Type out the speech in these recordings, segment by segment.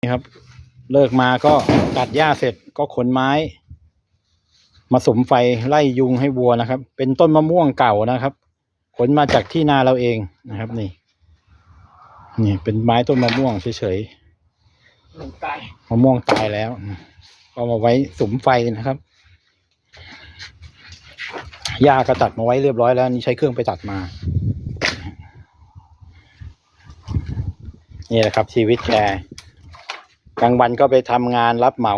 นี่ครับ เลิกมาก็ตัดหญ้าเสร็จก็ขนไม้ มาสมไฟไล่ยุงให้วัวนะครับ เป็นต้นมะม่วงเก่านะครับ ขนมาจากที่นาเราเองนะครับ นี่นี่เป็นไม้ต้นมะม่วงเฉยๆมะม่วงตายแล้วเอามาไว้สมไฟนะครับหญ้าก็ตัดมาไว้เรียบร้อยแล้วนี่ใช้เครื่องไปตัดมา นี่แหละครับชีวิตแก กลางวันก็ไปทำงานรับเหมา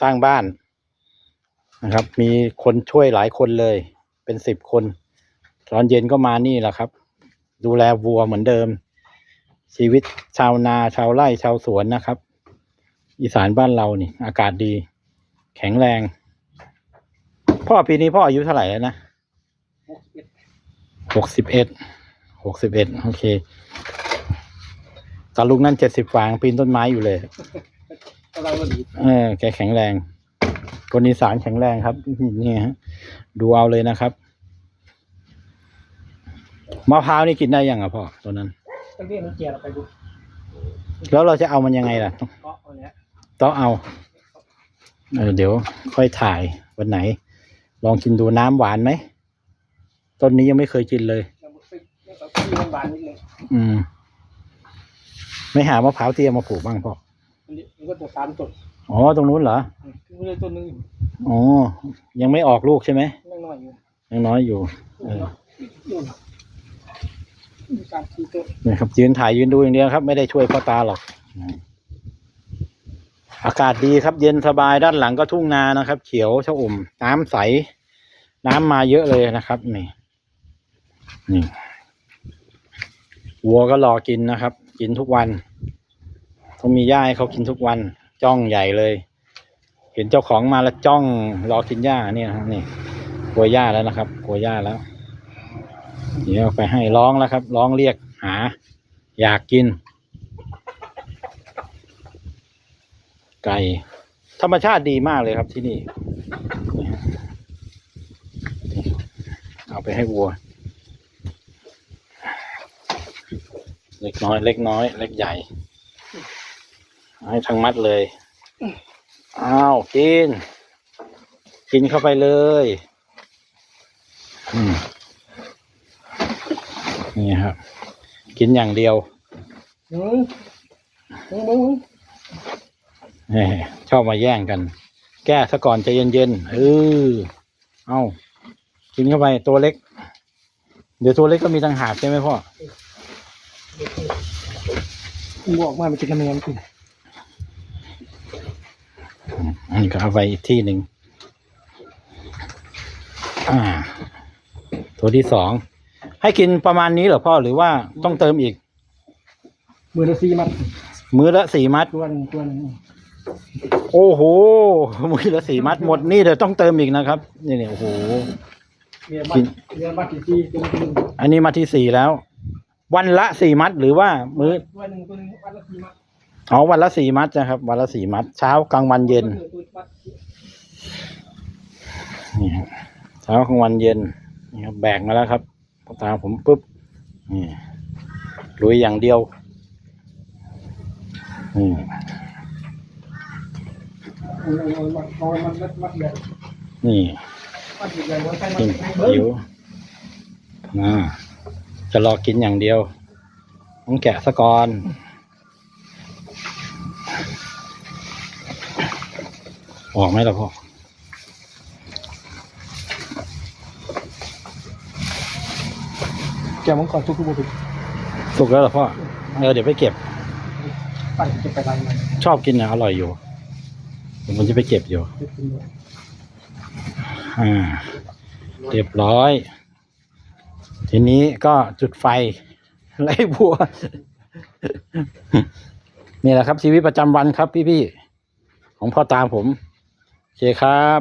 สร้างบ้านนะครับ มีคนช่วยหลายคนเลย เป็นสิบคน ตอนเย็นก็มานี่แหละครับ ดูแลวัวเหมือนเดิม ชีวิตชาวนาชาวไร่ชาวสวนนะครับ อีสานบ้านเรานี่ อากาศดี แข็งแรง พ่อปีนี้พ่ออายุเท่าไหร่แล้วนะหกสิบเอ็ดหกสิบเอ็ดหกสิบเอ็ดโอเค ตาลุงนั่นเจ็ดสิบฟางปีนต้นไม้อยู่เลย กำลังมาดีเออแกแข็งแรง คนอีสานแข็งแรงครับนี่ฮะดูเอาเลยนะครับมะพร้าวนี่กินได้ยังอะพ่อตัวนั้น ต้องเรียกมันเจียเราไปดูแล้วเราจะเอามันยังไงล่ะ เพราะอันเนี้ยต้องเอาเออเดี๋ยว ค่อยถ่ายวันไหน ลองกินดูน้ำหวานไหมต้นนี้ยังไม่เคยกินเลย เราไปเราไปที่โรงพยาบาลนิดนึง อืม ไม่หามะพร้าวเตี้ยมาปลูกบ้างพ่ออันนี้มันก็ตัวสามต้นอ๋อตรงนู้นเหรอคือเลยต้นหนึงอยู่อ๋อยังไม่ออกลูกใช่ไหมนั่งน้อยอยู่ยังน้อยอยู่เอออยู่มีการทีต้นนี่ครับยืนถ่ายยืนดูอย่างเดียวครับ ไม่ได้ช่วยพ่อตาหรอกอากาศดีครับ เย็นสบายด้านหลังก็ทุ่งนานะครับ เขียวชอุ่ม น้ำใส น้ำมาเยอะเลยนะครับ นี่ นี่วัวก็รอกินนะครับ กินทุกวันต้องมีหญ้าให้เขากินทุกวัน จ้องใหญ่เลย เห็นเจ้าของมาแล้วจ้องรอกินหญ้าเนี่ยนะครับนี่กลัวหญ้าแล้วนะครับกลัวหญ้าแล้ว เดี๋ยวเอาไปให้ร้องแล้วครับ ร้องเรียกหา อยากกิน ไก่ธรรมชาติดีมากเลยครับที่นี่ เอาไปให้วัว เล็กน้อย เล็กน้อย เล็กใหญ่ ให้ทั้งมัดเลย อ้าว กิน กินเข้าไปเลยอืมนี่ครับ กินอย่างเดียวอืมอืมอืมแหมชอบมาแย่งกัน แก้ซะก่อนใจเย็นๆเออเอากินเข้าไปตัวเล็ก เดี๋ยวตัวเล็กก็มีต่างหากใช่ไหมพ่อ บวกมามันจะกระเมียนกินอันนี้ก็เอาไปอีกที่หนึ่งอ่า ตัวที่สอง ให้กินประมาณนี้เหรอพ่อหรือว่าต้องเติมอีก มือละสี่มัดมื้อละสี่มัด ตัวหนึงตัวหนึงโอ้โหมื้อละสี่มัดหมดนี่เดี๋ยวต้องเติมอีกนะครับ นี่เนี่ยโอ้โหเรียมัดเรียมัดที่สี่ตัวหนึงอันนี้มาที่สี่แล้ว วันละสี่มัดหรือว่ามื้อตัวหนึ่งตัวหนึงวัดละสี่มัดอ๋อวันละสี่มัดนะครับ วันละสี่มัด เช้ากลางวันเย็นตัวมัดนี่ครับเช้ากลางวันเย็นนี่ครับแบกมาแล้วครับพอตามผมปุ๊บนี่ลุยอย่างเดียวนี่เอาเอามัดเอามันมัดมัดใหญ่นี่มัดใหญ่ไว้ใส่มักินดหิวอ่า จะรอกินอย่างเดียว ต้องแกะสะก่อนออกไหมล่ะพ่อแกมังกรทุกทุกทุกสุกแล้วเหรอพ่อ เออเดี๋ยวไปเก็บ ปั่นจะไปรังมันชอบกินนะอร่อยอยู่เดี๋ยวผมจะไปเก็บอยู่จะกินเลยอ่า เรียบร้อย ทีนี้ก็จุดไฟไล่บัว นี่แหละครับชีวิตประจำวันครับพี่ๆของพ่อตาผมโอเคครับ